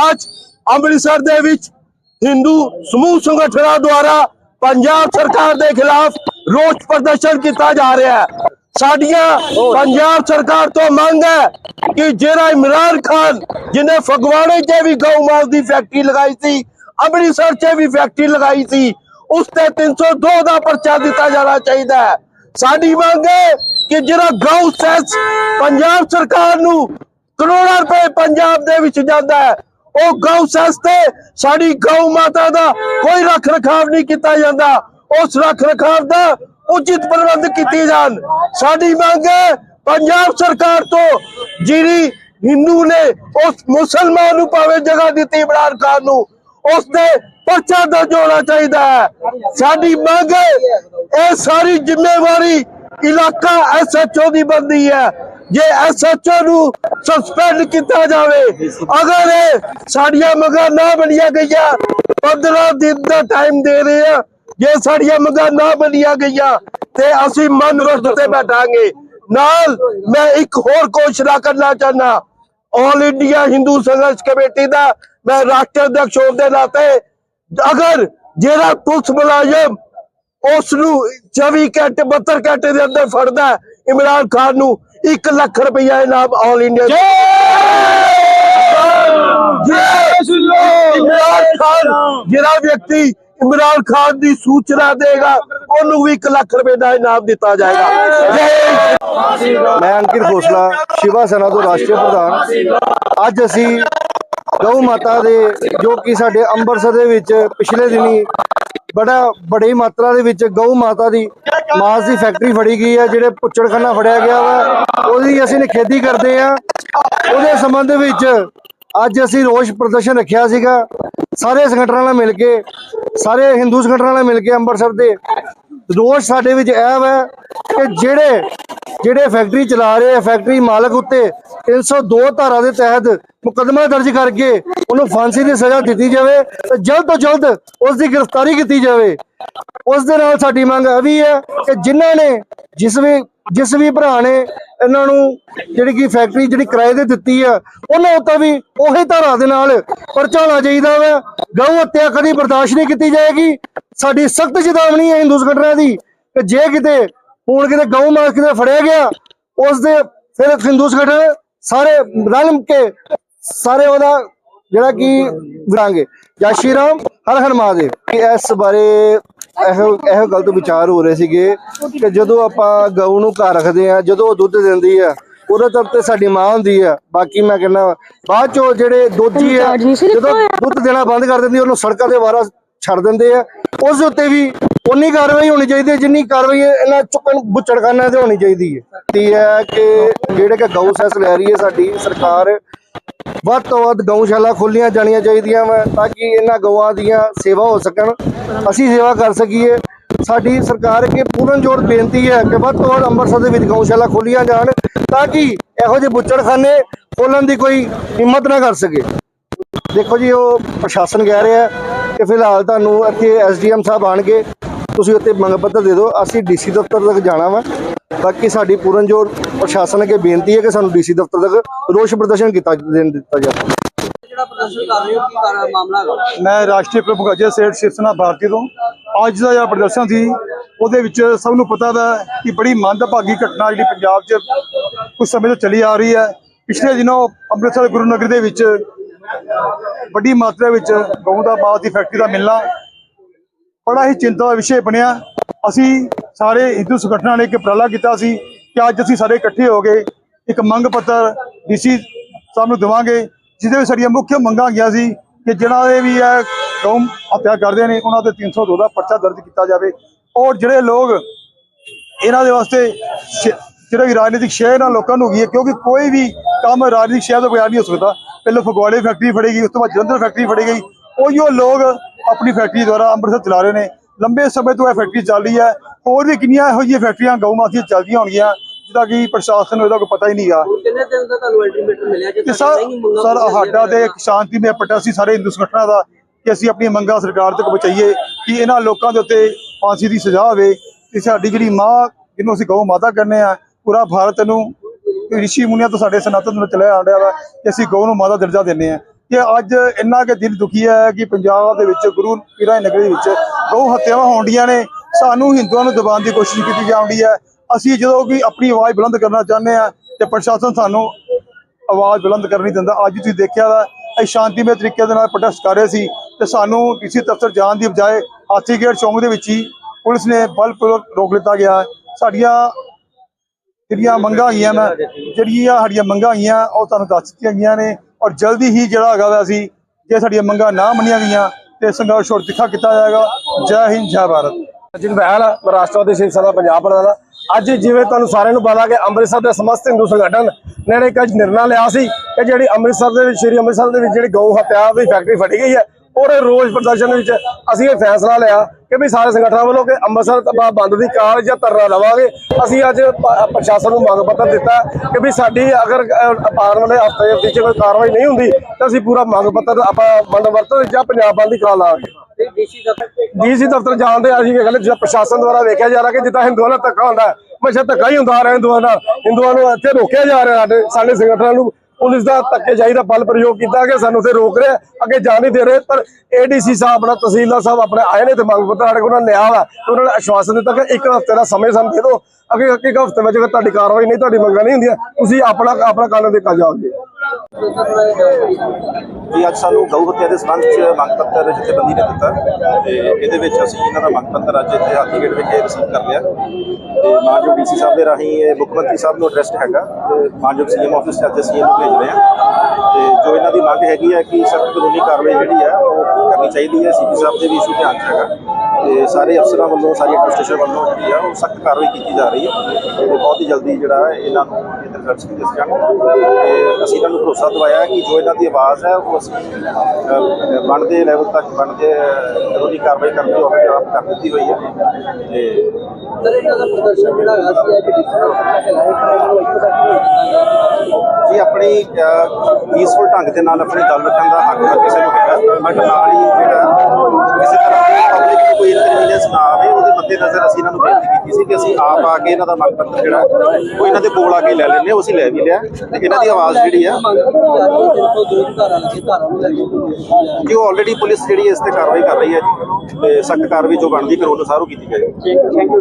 ਅੱਜ ਅੰਮ੍ਰਿਤਸਰ ਦੇ ਵਿੱਚ ਹਿੰਦੂ ਸਮੂਹ ਸੰਗਠਨਾਂ ਦੁਆਰਾ ਪੰਜਾਬ ਸਰਕਾਰ ਦੇ ਖਿਲਾਫ ਰੋਸ ਪ੍ਰਦਰਸ਼ਨ ਕੀਤਾ ਜਾ ਰਿਹਾ ਹੈ। ਸਾਡੀਆਂ ਪੰਜਾਬ ਸਰਕਾਰ ਤੋਂ ਮੰਗ ਹੈ ਕਿ ਜਿਹੜਾ ਇਮਰਾਨ ਖਾਨ ਜਿਹਨੇ ਫਗਵਾੜੇ 'ਚ ਵੀ ਗਊ ਮਾਸ ਦੀ ਫੈਕਟਰੀ ਲਗਾਈ ਸੀ ਅੰਮ੍ਰਿਤਸਰ 'ਚ ਵੀ ਫੈਕਟਰੀ ਲਗਾਈ ਸੀ ਉਸ ਤੇ 302 ਦਾ ਪਰਚਾ ਦਿੱਤਾ ਜਾਣਾ ਚਾਹੀਦਾ ਹੈ। ਸਾਡੀ ਮੰਗ ਹੈ ਕਿ ਜਿਹੜਾ ਗਊ ਸੈਸ ਪੰਜਾਬ ਸਰਕਾਰ ਨੂੰ ਕਰੋੜਾਂ ਰੁਪਏ ਪੰਜਾਬ ਦੇ ਵਿੱਚ ਜਾਂਦਾ ਹੈ। ਉਹ ਗਊ ਸੈਸ ਸਾਡੀ ਗਊ ਮਾਤਾ ਦਾ ਕੋਈ ਰੱਖ ਰਖਾਵ ਨਹੀਂ ਕੀਤਾ ਜਾਂਦਾ। ਉਸ ਰੱਖ ਰਖਾਵ ਦਾ ਉਚਿਤ ਪ੍ਰਬੰਧ ਕੀਤੇ ਜਾਣ। ਸਾਡੀ ਮੰਗ ਹੈ ਪੰਜਾਬ ਸਰਕਾਰ ਤੋਂ ਜਿਹੜੀ ਹਿੰਦੂ ਨੇ ਉਸ ਮੁਸਲਮਾਨ ਨੂੰ ਭਾਵੇਂ ਜਗ੍ਹਾ ਦਿੱਤੀ ਇਮਰਾਨ ਖਾਨ ਨੂੰ, ਉਸ ਤੇ ਪਰਚਾ ਦਰਜ ਹੋਣਾ ਚਾਹੀਦਾ ਹੈ। ਸਾਡੀ ਮੰਗ ਹੈ, ਇਹ ਸਾਰੀ ਜ਼ਿੰਮੇਵਾਰੀ ਇਲਾਕਾ ਐਸਐਚਓ ਦੀ ਬੰਦੀ ਹੈ। ਜੇ ਐਸਐਚਓ ਨੂੰ ਸਸਪੈਂਡ ਕੀਤਾ ਜਾਵੇ, ਅਗਰ ਸਾਡੀਆਂ ਮੰਗਾਂ ਨਾ ਬਣੀਆਂ ਗਈਆਂ 15 ਦਿਨ ਦਾ ਟਾਈਮ ਦੇ ਰਹੇ ਆ, ਜੇ ਸਾਡੀਆਂ ਮੰਗਾਂ ਨਾ ਬਣੀਆਂ ਗਈਆਂ, ਤੇ ਅਸੀਂ ਮਨ ਰਸਤ ਤੇ ਬੈਠਾਂਗੇ। ਨਾਲ ਮੈਂ ਇੱਕ ਹੋਰ ਘੋਸ਼ਣਾ ਕਰਨਾ ਚਾਹਨਾ ਆਲ ਇੰਡੀਆ ਹਿੰਦੂ ਸੰਘਰਸ਼ ਕਮੇਟੀ ਦਾ ਮੈਂ ਰਾਸ਼ਟਰ ਅਧਿਕਸ਼ ਹੋਣ ਦੇ ਨਾਤੇ, ਅਗਰ ਜਿਹੜਾ ਪੁਲਿਸ ਮੁਲਾਜ਼ਮ ਉਸ ਨੂੰ 24 ਘੰਟੇ 72 ਘੰਟੇ ਦੇ ਅੰਦਰ ਫੜਦਾ ਇਮਰਾਨ ਖਾਨ ਨੂੰ 1 ਲੱਖ ਰੁਪਇਆ ਇਨਾਮ ਆਲ ਇੰਡੀਆ ਇਮਰਾਨ ਖਾਨ। ਜਿਹੜਾ ਵਿਅਕਤੀ ਇਮਰਾਨ ਖਾਨ ਦੀ ਸੂਚਨਾ ਦੇਗਾ ਉਹਨੂੰ ਵੀ 1 ਲੱਖ ਰੁਪਏ ਦਾ ਇਨਾਮ ਦਿੱਤਾ ਜਾਏਗਾ। ਜੈ। ਮੈਂ ਅੰਕਿਤ ਖੋਸਲਾ ਸ਼ਿਵਾ ਸੈਨਾ ਤੋਂ ਰਾਸ਼ਟਰੀ ਪ੍ਰਧਾਨ। ਅੱਜ ਅਸੀਂ ਗਊ ਮਾਤਾ ਦੇ ਜੋ ਕਿ ਸਾਡੇ ਅੰਮ੍ਰਿਤਸਰ ਦੇ ਵਿੱਚ ਪਿਛਲੇ ਦਿਨੀ ਬੜਾ ਬੜੀ ਮਾਤਰਾ ਦੇ ਵਿੱਚ ਗਊ ਮਾਤਾ ਦੀ ਮਾਸ ਦੀ ਫੈਕਟਰੀ ਫੜੀ ਗਈ ਹੈ, ਜਿਹੜੇ ਪੁੱਛੜਖਾਨਾ ਫੜਿਆ ਗਿਆ ਵਾ, ਉਹਦੀ ਅਸੀਂ ਨਿਖੇਧੀ ਕਰਦੇ ਆ ਉਹਦੇ ਸੰਬੰਧ ਵਿੱਚ ਅੱਜ ਅਸੀਂ ਰੋਸ ਪ੍ਰਦਰਸ਼ਨ ਰੱਖਿਆ ਸੀਗਾ। ਸਾਰੇ ਸੰਗਠਨਾਂ ਨਾਲ ਮਿਲ ਕੇ, ਸਾਰੇ ਹਿੰਦੂ ਸੰਗਠਨਾਂ ਨਾਲ ਮਿਲ ਕੇ ਅੰਮ੍ਰਿਤਸਰ ਦੇ। ਰੋਸ ਸਾਡੇ ਵਿੱਚ ਇਹ ਵਾ ਕਿ ਜਿਹੜੇ ਜਿਹੜੇ ਫੈਕਟਰੀ ਚਲਾ ਰਹੇ ਆ, ਫੈਕਟਰੀ ਮਾਲਕ ਉੱਤੇ 302 ਧਾਰਾ ਦੇ ਤਹਿਤ ਮੁਕੱਦਮਾ ਦਰਜ ਕਰਕੇ ਉਹਨੂੰ ਫਾਂਸੀ ਦੀ ਸਜ਼ਾ ਦਿੱਤੀ ਜਾਵੇ ਤੇ ਜਲਦ ਤੋਂ ਜਲਦ ਉਸ ਦੀ ਗ੍ਰਿਫਤਾਰੀ ਕੀਤੀ ਜਾਵੇ। ਉਸ ਦੇ ਨਾਲ ਸਾਡੀ ਮੰਗ ਇਹ ਵੀ ਹੈ ਕਿ ਜਿਨ੍ਹਾਂ ਨੇ ਜਿਸ ਵੀ ਜਿਸ ਵੀ ਭਰਾ ਨੇ ਇਹਨਾਂ ਨੂੰ ਜਿਹੜੀ ਕਿ ਫੈਕਟਰੀ ਜਿਹੜੀ ਕਿਰਾਏ ਤੇ ਦਿੱਤੀ ਆ, ਉਹਨਾਂ ਉੱਤੇ ਵੀ ਉਹੀ ਧਾਰਾ ਦੇ ਨਾਲ ਪਰਚਾ ਹੋਣਾ ਚਾਹੀਦਾ ਵਾ। ਗਊ ਹੱਤਿਆ ਕਦੀ ਬਰਦਾਸ਼ਤ ਨਹੀਂ ਕੀਤੀ ਜਾਏਗੀ। ਸਾਡੀ ਸਖਤ ਚੇਤਾਵਨੀ ਹੈ ਹਿੰਦੂ ਸੰਗਠਨਾਂ ਦੀ ਕਿ ਜੇ ਕਿਤੇ ਹੁਣ ਕਿਤੇ ਗਊ ਮਾਸ ਕਿਤੇ ਫੜਿਆ ਗਿਆ ਉਸ ਦੇ ਫਿਰ ਹਿੰਦੂ ਸੰਗਠਨ ਸਾਰੇ ਰਲ ਕੇ ਸਾਰੇ ਉਹਦਾ ਜਿਹੜਾ ਕਿ ਵਿੜਾਂਗੇ ਜੈ ਸ਼੍ਰੀ ਰਾਮ ਹਰ ਹਰ ਮਹਾਦੇਵ। ਇਸ ਬਾਰੇ ਇਹੋ ਇਹੋ ਗਲਤ ਵਿਚਾਰ ਹੋ ਰਹੇ ਸੀਗੇ ਕਿ ਜਦੋਂ ਆਪਾਂ ਗਊ ਨੂੰ ਘਰ ਰੱਖਦੇ ਆ ਜਦੋਂ ਉਹ ਦੁੱਧ ਦਿੰਦੀ ਆ ਉਹਦੇ ਤੱਕ ਤੇ ਸਾਡੀ ਮਾਂ ਹੁੰਦੀ ਆ। ਬਾਕੀ ਮੈਂ ਕਹਿੰਦਾ ਬਾਅਦ ਚੋਂ ਜਿਹੜੇ ਦੋਜੀ ਆ ਜਦੋਂ ਦੁੱਧ ਦੇਣਾ ਬੰਦ ਕਰ ਦਿੰਦੀ ਉਹਨੂੰ ਸੜਕਾਂ ਤੇ ਵਾਰਾ ਛੱਡ ਦਿੰਦੇ ਆ। ਉਸ ਦੇ ਉੱਤੇ ਵੀ ਉਨੀ ਕਾਰਵਾਈ ਹੋਣੀ ਚਾਹੀਦੀ ਹੈ ਜਿੰਨੀ ਕਾਰਵਾਈ ਇਹਨਾਂ ਚੁੱਕਣ ਬੁੱਚੜਖਾਨਿਆਂ ਤੇ ਹੋਣੀ ਚਾਹੀਦੀ ਹੈ ਤੀ ਹੈ ਕਿ ਜਿਹੜੇ ਕਿ ਗਊ ਸੈਸ ਲੈ ਰਹੀ ਹੈ ਸਾਡੀ ਸਰਕਾਰ ਵੱਧ ਤੋਂ ਵੱਧ ਗਊਸ਼ਾਲਾ ਖੋਲੀਆਂ ਜਾਣੀਆਂ ਚਾਹੀਦੀਆਂ ਵਾ ਤਾਂ ਕਿ ਇਹਨਾਂ ਗਊਆਂ ਦੀਆਂ ਸੇਵਾ ਹੋ ਸਕਣ। ਅਸੀਂ ਸੇਵਾ ਕਰ ਸਕੀਏ। ਸਾਡੀ ਸਰਕਾਰ ਅੱਗੇ ਪੂਰਨ ਜੋਰ ਬੇਨਤੀ ਹੈ ਕਿ ਵੱਧ ਤੋਂ ਵੱਧ ਅੰਮ੍ਰਿਤਸਰ ਦੇ ਵਿੱਚ ਗਊਸ਼ਾਲਾ ਖੋਲੀਆਂ ਜਾਣ ਤਾਂ ਕਿ ਇਹੋ ਜਿਹੇ ਬੁੱਚੜਖਾਨੇ ਖੋਲਣ ਦੀ ਕੋਈ ਹਿੰਮਤ ਨਾ ਕਰ ਸਕੇ। ਦੇਖੋ ਜੀ, ਉਹ ਪ੍ਰਸ਼ਾਸਨ ਕਹਿ ਰਿਹਾ ਕਿ ਫਿਲਹਾਲ ਤੁਹਾਨੂੰ ਇੱਥੇ ਐਸਡੀਐਮ ਸਾਹਿਬ ਆਣਗੇ ਤੁਸੀਂ ਉੱਤੇ ਮੰਗ ਪੱਤਰ ਦੇ ਦਿਓ। ਅਸੀਂ ਡੀਸੀ ਦਫ਼ਤਰ ਤੱਕ ਜਾਣਾ ਵਾ। ਬਾਕੀ ਸਾਡੀ ਪੂਰਨ ਜੋਰ ਪ੍ਰਸ਼ਾਸਨ ਅੱਗੇ ਬੇਨਤੀ ਹੈ ਕਿ ਸਾਨੂੰ ਡੀਸੀ ਦਫ਼ਤਰ ਤੱਕ ਰੋਸ ਪ੍ਰਦਰਸ਼ਨ ਕੀਤਾ ਦੇਣ ਦਿੱਤਾ ਜਾਵੇ। ਜਿਹੜਾ ਪ੍ਰਦਰਸ਼ਨ ਕਰ ਰਹੇ ਹੋ ਕੀ ਕਰ ਮਾਮਲਾ ਹੈਗਾ? ਮੈਂ ਰਾਸ਼ਟਰੀ ਪ੍ਰਮੁੱਖ ਅਜੇ ਸੇਠ ਸ਼ਿਵ ਸੈਨਾ ਭਾਰਤੀ ਤੋਂ। ਅੱਜ ਦਾ ਜਿਹੜਾ ਪ੍ਰਦਰਸ਼ਨ ਸੀ ਉਹਦੇ ਵਿੱਚ ਸਭ ਨੂੰ ਪਤਾ ਹੈ ਕਿ ਬੜੀ ਮੰਦਭਾਗੀ ਘਟਨਾ ਜਿਹੜੀ ਪੰਜਾਬ 'ਚ ਕੁਝ ਸਮੇਂ ਤੋਂ ਚੱਲੀ ਆ ਰਹੀ ਹੈ। ਪਿਛਲੇ ਦਿਨੋਂ ਅੰਮ੍ਰਿਤਸਰ ਗੁਰੂ ਨਗਰ ਦੇ ਵਿੱਚ ਵੱਡੀ ਮਾਤਰਾ ਵਿੱਚ ਗਊ ਦਾ ਮਾਸ ਦੀ ਫੈਕਟਰੀ ਦਾ ਮਿਲਣਾ ਬੜਾ ਹੀ ਚਿੰਤਾ ਦਾ ਵਿਸ਼ੇ ਬਣਿਆ। ਅਸੀਂ ਸਾਰੇ ਹਿੰਦੂ ਸੰਗਠਨਾਂ ਨੇ ਇੱਕ ਉਪਰਾਲਾ ਕੀਤਾ ਸੀ ਕਿ ਅੱਜ ਅਸੀਂ ਸਾਰੇ ਇਕੱਠੇ ਹੋ ਕੇ ਇੱਕ ਮੰਗ ਪੱਤਰ ਡੀਸੀ ਸਾਹਿਬ ਨੂੰ ਦੇਵਾਂਗੇ, ਜਿਹਦੇ ਵਿੱਚ ਸਾਡੀਆਂ ਮੁੱਖ ਮੰਗਾਂ ਗਿਆ ਸੀ ਕਿ ਜਿਹੜਾ ਇਹ ਵੀ ਹੈ ਕੌਮ ਹੱਤਿਆ ਕਰਦੇ ਨੇ, ਉਹਨਾਂ ਤੇ 302 ਦਾ ਪਰਚਾ ਦਰਜ ਕੀਤਾ ਜਾਵੇ। ਔਰ ਜਿਹੜੇ ਲੋਕ ਇਹਨਾਂ ਦੇ ਵਾਸਤੇ ਸ਼- ਜਿਹੜਾ ਵੀ ਰਾਜਨੀਤਿਕ ਸ਼ਹਿਰ ਨਾਲ ਲੋਕਾਂ ਨੂੰ ਹੋ ਗਈ ਹੈ, ਕਿਉਂਕਿ ਕੋਈ ਵੀ ਕੰਮ ਰਾਜਨੀਤਿਕ ਸ਼ਹਿਰ ਤੋਂ ਬਗੈਰ ਨਹੀਂ ਹੋ ਸਕਦਾ। ਪਹਿਲਾਂ ਫਗਵਾੜੇ ਫੈਕਟਰੀ ਫੜੇਗੀ ਉਸ ਤੋਂ ਬਾਅਦ ਜਲੰਧਰ ਫੈਕਟਰੀ ਫੜੀ ਗਈ। ਉਹੀਓ ਲੋਕ ਆਪਣੀ ਫੈਕਟਰੀ ਦੁਆਰਾ ਅੰਮ੍ਰਿਤਸਰ ਚਲਾ ਰਹੇ ਨੇ। ਲੰਬੇ ਸਮੇਂ ਤੋਂ ਇਹ ਫੈਕਟਰੀ ਚੱਲ ਰਹੀ ਹੈ। ਹੋਰ ਵੀ ਕਿੰਨੀਆਂ ਇਹੋ ਜਿਹੀਆਂ ਫੈਕਟਰੀਆਂ ਗਊ ਮਾਫੀਆ ਚੱਲਦੀਆਂ ਹੋਣਗੀਆਂ ਜਿਹਦਾ ਕਿ ਪ੍ਰਸ਼ਾਸਨ ਨੂੰ ਇਹਦਾ ਕੋਈ ਪਤਾ ਹੀ ਨਹੀਂਗਾ ਕਿੰਨੇ ਦਿਨ ਦਾ ਤੁਹਾਨੂੰ ਅਲਟੀਮੇਟਰ ਮਿਲਿਆ ਜੇ ਸਰ ਸਾਡਾ ਤੇ ਇੱਕ ਸ਼ਾਂਤੀ ਮੇ ਪੱਟਾ ਸੀ ਸਾਰੇ ਹਿੰਦੂ ਸੰਗਠਨਾਂ ਦਾ ਕਿ ਅਸੀਂ ਆਪਣੀਆਂ ਮੰਗਾਂ ਸਰਕਾਰ ਤੱਕ ਪਹੁੰਚਾਈਏ ਕਿ ਇਹਨਾਂ ਲੋਕਾਂ ਦੇ ਉੱਤੇ ਫਾਂਸੀ ਦੀ ਸਜ਼ਾ ਹੋਵੇ। ਤੇ ਸਾਡੀ ਜਿਹੜੀ ਮਾਂ ਜਿਹਨੂੰ ਅਸੀਂ ਗਊ ਮਾਤਾ ਕਹਿੰਦੇ ਆ ਪੂਰਾ ਭਾਰਤ ਨੂੰ ਰਿਸ਼ੀ ਮੁਨੀਆਂ ਤੋਂ ਸਾਡੇ ਸਨਾਤਨ ਨੂੰ ਚਲਿਆ ਆਂਡਿਆ ਵਾ ਕਿ ਅਸੀਂ ਗਊ ਨੂੰ ਮਾਤਾ ਦਰਜਾ ਦਿੰਦੇ ਆ ਕਿ ਅੱਜ ਇੰਨਾ ਕਿ ਦਿਲ ਦੁਖੀ ਹੈ ਕਿ ਪੰਜਾਬ ਦੇ ਵਿੱਚ ਗੁਰੂ ਪੀਰਾਂ ਦੀ ਦੇ ਵਿੱਚ ਗਊ ਹੱਤਿਆਵਾਂ ਹੋਣਡੀਆਂ ਨੇ। ਸਾਨੂੰ ਹਿੰਦੂਆਂ ਨੂੰ ਦਬਾਉਣ ਦੀ ਕੋਸ਼ਿਸ਼ ਕੀਤੀ ਜਾਂਦੀ ਹੈ। ਅਸੀਂ ਜਦੋਂ ਕਿ ਆਪਣੀ ਆਵਾਜ਼ ਬੁਲੰਦ ਕਰਨਾ ਚਾਹੁੰਦੇ ਆ ਤੇ ਪ੍ਰਸ਼ਾਸਨ ਸਾਨੂੰ ਆਵਾਜ਼ ਬੁਲੰਦ ਕਰਨੀ ਦਿੰਦਾ। ਅੱਜ ਤੁਸੀਂ ਦੇਖਿਆ ਵਾ, ਇਹ ਸ਼ਾਂਤੀਮਈ ਤਰੀਕੇ ਦੇ ਨਾਲ ਪ੍ਰੋਟੈਸਟ ਕਰ ਰਹੇ ਸੀ ਤੇ ਸਾਨੂੰ ਕਿਸੇ ਦਫ਼ਤਰ ਜਾਣ ਦੀ ਬਜਾਏ ਹਾਥੀਗੇਟ ਚੌਂਕ ਦੇ ਵਿੱਚ ਹੀ ਪੁਲਿਸ ਨੇ ਬਲਪੂਰਵਕ ਰੋਕ ਲਿੱਤਾ ਗਿਆ। ਸਾਡੀਆਂ ਜਿਹੜੀਆਂ ਮੰਗਾਂ ਹੈਗੀਆਂ ਮੈਂ ਜਿਹੜੀਆਂ ਸਾਡੀਆਂ ਮੰਗਾਂ ਹੈਗੀਆਂ ਉਹ ਤੁਹਾਨੂੰ ਦੱਸ ਦਿੱਤੀਆਂ ਗਈਆਂ ਨੇ। ਔਰ ਜਲਦੀ ਹੀ ਜਿਹੜਾ ਹੈਗਾ ਵਾ ਅਸੀਂ ਜੇ ਸਾਡੀਆਂ ਮੰਗਾਂ ਨਾ ਮੰਨੀਆਂ ਗਈਆਂ ਤੇ ਸੰਘਰਸ਼ ਹੋਰ ਤਿੱਖਾ ਕੀਤਾ ਜਾਏਗਾ। ਜੈ ਹਿੰਦ, ਜੈ ਭਾਰਤ। ਅਜਿਤ ਬਹਿਲ ਮੈਂ ਰਾਸ਼ਟਰਵਾਦੀ ਸ਼ਿਵ ਸੈਨਾ ਪੰਜਾਬ ਪ੍ਰਧਾਨ ਅੱਜ ਜਿਵੇਂ ਤੁਹਾਨੂੰ ਸਾਰਿਆਂ ਨੂੰ ਪਤਾ ਕਿ ਅੰਮ੍ਰਿਤਸਰ ਦੇ ਸਮਸਤ ਹਿੰਦੂ ਸੰਗਠਨ ਨੇ ਇੱਕ ਅੱਜ ਨਿਰਣਾ ਲਿਆ ਸੀ ਕਿ ਜਿਹੜੀ ਅੰਮ੍ਰਿਤਸਰ ਦੇ ਵਿੱਚ, ਸ਼੍ਰੀ ਅੰਮ੍ਰਿਤਸਰ ਦੇ ਵਿੱਚ ਜਿਹੜੀ ਗਊ ਹੱਤਿਆ ਦੀ ਫੈਕਟਰੀ ਫੜੀ ਗਈ ਹੈ ਉਹਦੇ ਰੋਜ਼ ਪ੍ਰਦਰਸ਼ਨ ਵਿੱਚ ਅਸੀਂ ਇਹ ਫੈਸਲਾ ਲਿਆ ਕਿ ਵੀ ਸਾਰੇ ਸੰਗਠਨਾਂ ਵੱਲੋਂ ਕਿ ਅੰਮ੍ਰਿਤਸਰ ਤਬਾ ਬੰਦ ਦੀ ਕਾਰ ਜਾਂ ਧਰਨਾ ਲਵਾਂਗੇ। ਅਸੀਂ ਅੱਜ ਪ੍ਰਸ਼ਾਸਨ ਨੂੰ ਮੰਗ ਪੱਤਰ ਦਿੱਤਾ ਕਿ ਵੀ ਸਾਡੀ ਅਗਰ ਪਾਰ ਵਾਲੇ ਹਫ਼ਤੇ ਦੇ ਵਿੱਚ ਕੋਈ ਕਾਰਵਾਈ ਨਹੀਂ ਹੁੰਦੀ ਤਾਂ ਅਸੀਂ ਪੂਰਾ ਮੰਗ ਪੱਤਰ ਆਪਾਂ ਵੰਡ ਵਰਤੋਂ ਜਾਂ ਪੰਜਾਬ ਬੰਦ ਦੀ ਕਾਲ ਲਾਵਾਂਗੇ। ਡੀਸੀ ਦਫ਼ਤਰ ਜਾਣਦੇ ਆ ਅਸੀਂ ਇਹ ਗੱਲ ਜਿਹੜਾ ਪ੍ਰਸ਼ਾਸਨ ਦੁਆਰਾ ਵੇਖਿਆ ਜਾ ਰਿਹਾ ਕਿ ਜਿੱਦਾਂ ਹਿੰਦੂਆਂ ਨਾਲ ਧੱਕਾ ਹੁੰਦਾ ਹਮੇਸ਼ਾ ਧੱਕਾ ਹੀ ਹੁੰਦਾ ਆ ਰਿਹਾ ਹਿੰਦੂਆਂ ਨਾਲ। ਹਿੰਦੂਆਂ ਨੂੰ ਇੱਥੇ ਰੋਕਿਆ ਜਾ ਰਿਹਾ ਸਾਡੇ ਸਾਡੇ ਸੰਗਠਨਾਂ ਨੂੰ ਪੁਲਿਸ ਦਾ ਧੱਕੇਸ਼ਾਹੀ ਦਾ ਬਲ ਪ੍ਰਯੋਗ ਕੀਤਾ ਕਿ ਸਾਨੂੰ ਇੱਥੇ ਰੋਕ ਰਿਹਾ। ਅੱਗੇ ਜਾ ਨਹੀਂ ਦੇ ਰਹੇ, ਪਰ ਏਡੀਸੀ ਸਾਹਿਬ ਨਾਲ ਤਹਿਸੀਲਦਾਰ ਸਾਹਿਬ ਆਪਣੇ ਆਏ ਨੇ ਤੇ ਮੰਗ ਪੱਤਰ ਸਾਡੇ ਕੋਲ ਲਿਆ ਵਾ ਉਹਨਾਂ ਨੇ ਆਸ਼ਵਾਸਨ ਦਿੱਤਾ ਕਿ ਇੱਕ ਹਫ਼ਤੇ ਦਾ ਸਮੇਂ ਸਾਨੂੰ ਦੇ ਦਿਓ। ਅੱਗੇ ਇੱਕ ਹਫ਼ਤੇ ਵਿੱਚ ਅਗਰ ਤੁਹਾਡੀ ਕਾਰਵਾਈ ਨਹੀਂ, ਤੁਹਾਡੀ ਮੰਗਾਂ ਨਹੀਂ ਹੁੰਦੀਆਂ, ਤੁਸੀਂ ਆਪਣਾ ਆਪਣਾ ਕਾਨੂੰਨ ਦੇ ਕਾ ਜਾਓਗੇ ਜੀ, ਅੱਜ ਸਾਨੂੰ ਗਊ ਹੱਤਿਆ ਦੇ ਸੰਬੰਧ 'ਚ ਮੰਗ ਪੱਤਰ ਜਥੇਬੰਦੀ ਨੇ ਦਿੱਤਾ ਤੇ ਇਹਦੇ ਵਿੱਚ ਅਸੀਂ ਇਹਨਾਂ ਦਾ ਮੰਗ ਪੱਤਰ ਅੱਜ ਇੱਥੇ ਹਾਥੀਗੇਟ ਵਿਖੇ ਰਸੀਵ ਕਰ ਲਿਆ। ਮਾਨਯੋਗ ਡੀਸੀ ਸਾਹਿਬ ਦੇ ਰਾਹੀਂ ਇਹ ਮੁੱਖ ਮੰਤਰੀ ਸਾਹਿਬ ਨੂੰ ਐਡਰੈਸਡ ਹੈਗਾ ਤੇ ਮਾਨਯੋਗ ਸੀਐਮ ਆਫਿਸ 'ਚ ਅੱਜ ਸੀਐਮ ਨੂੰ ਭੇਜ ਰਹੇ ਹਾਂ। ਤੇ ਜੋ ਇਹਨਾਂ ਦੀ ਮੰਗ ਹੈਗੀ ਹੈ ਕਿ ਸਖਤ ਕਾਨੂੰਨੀ ਕਾਰਵਾਈ ਜਿਹੜੀ ਹੈ ਉਹ ਕਰਨੀ ਚਾਹੀਦੀ ਹੈ। ਸੀਪੀ ਸਾਹਿਬ ਦੇ ਵੀ ਇਸ਼ੂ ਧਿਆਨ 'ਚ ਹੈਗਾ। ਤੇ ਸਾਰੇ ਅਫਸਰਾਂ ਵੱਲੋਂ, ਸਾਰੀ ਐਡਮਿਨਿਸਟ੍ਰੇਸ਼ਨ ਵੱਲੋਂ ਜਿਹੜੀ ਆ, ਉਹ ਸਖਤ ਕਾਰਵਾਈ ਕੀਤੀ ਜਾ ਰਹੀ ਹੈ। ਤੇ ਬਹੁਤ ਹੀ ਜਲਦੀ ਜਿਹੜਾ ਇਹਨਾਂ ਨੂੰ ਇਹ ਦਰਖਾਸਤ ਕੀਤੀ ਜਾਣ ਤੇ ਅਸੀਂ ਇਹਨਾਂ ਨੂੰ ਭਰੋਸਾ ਦਵਾਇਆ ਕਿ ਜੋ ਇਹਨਾਂ ਦੀ ਆਵਾਜ਼ ਹੈ, ਉਹ ਅਸੀਂ ਬਣਦੇ ਲੈਵਲ ਤੱਕ, ਬਣਦੇ ਕਾਨੂੰਨੀ ਕਾਰਵਾਈ ਕਰਨ ਦੀ ਕਰ ਦਿੱਤੀ ਹੋਈ ਹੈ। ਤੇ ਸਰ ਇਹਨਾਂ ਦਾ ਪ੍ਰਦਰਸ਼ਨ ਜਿਹੜਾ ਹੈਗਾ ਸੀ ਜੀ ਆਪਣੀ ਪੀਸਫੁਲ ਢੰਗ ਦੇ ਨਾਲ ਆਪਣੀ ਗੱਲ ਰੱਖਣ ਦਾ ਹੱਕ ਹਰ ਕਿਸੇ ਨੂੰ ਹੈਗਾ ਬਟ ਨਾਲ ਹੀ ਜਿਹੜਾ ਕਿਸੇ ਤਰ੍ਹਾਂ ਦੀ ਪਬਲਿਕ ਨੂੰ ਕੋਈ ਇਨਕਨਵੀਨੀਅੰਸ ਨਾ ਆਵੇ ਉਹਦੇ ਮੱਦੇ ਨਜ਼ਰ ਅਸੀਂ ਇਹਨਾਂ ਨੂੰ ਬੇਨਤੀ ਕੀਤੀ ਸੀ ਕਿ ਅਸੀਂ ਆਪ ਆ ਕੇ ਇਹਨਾਂ ਦਾ ਮੰਗ ਪੱਤਰ ਜਿਹੜਾ ਉਹ ਇਹਨਾਂ ਦੇ ਕੋਲ ਆ ਕੇ ਲੈ ਹਾਂ ਉਹ ਅਸੀਂ ਲੈ ਵੀ ਲਿਆ। ਤੇ ਇਹਨਾਂ ਦੀ ਆਵਾਜ਼ ਜਿਹੜੀ ਆ ਕੇ ਉਹ ਆਲਰੇਡੀ ਪੁਲਿਸ ਜਿਹੜੀ ਇਸ ਤੇ ਕਾਰਵਾਈ ਕਰ ਰਹੀ ਹੈ ਜੀ ਤੇ ਸਖਤ ਕਾਰਵਾਈ ਜੋ ਬਣਦੀ ਕਾਨੂੰਨ ਅਨੁਸਾਰ ਉਹ ਕੀਤੀ ਜਾਏਗੀ। Thank you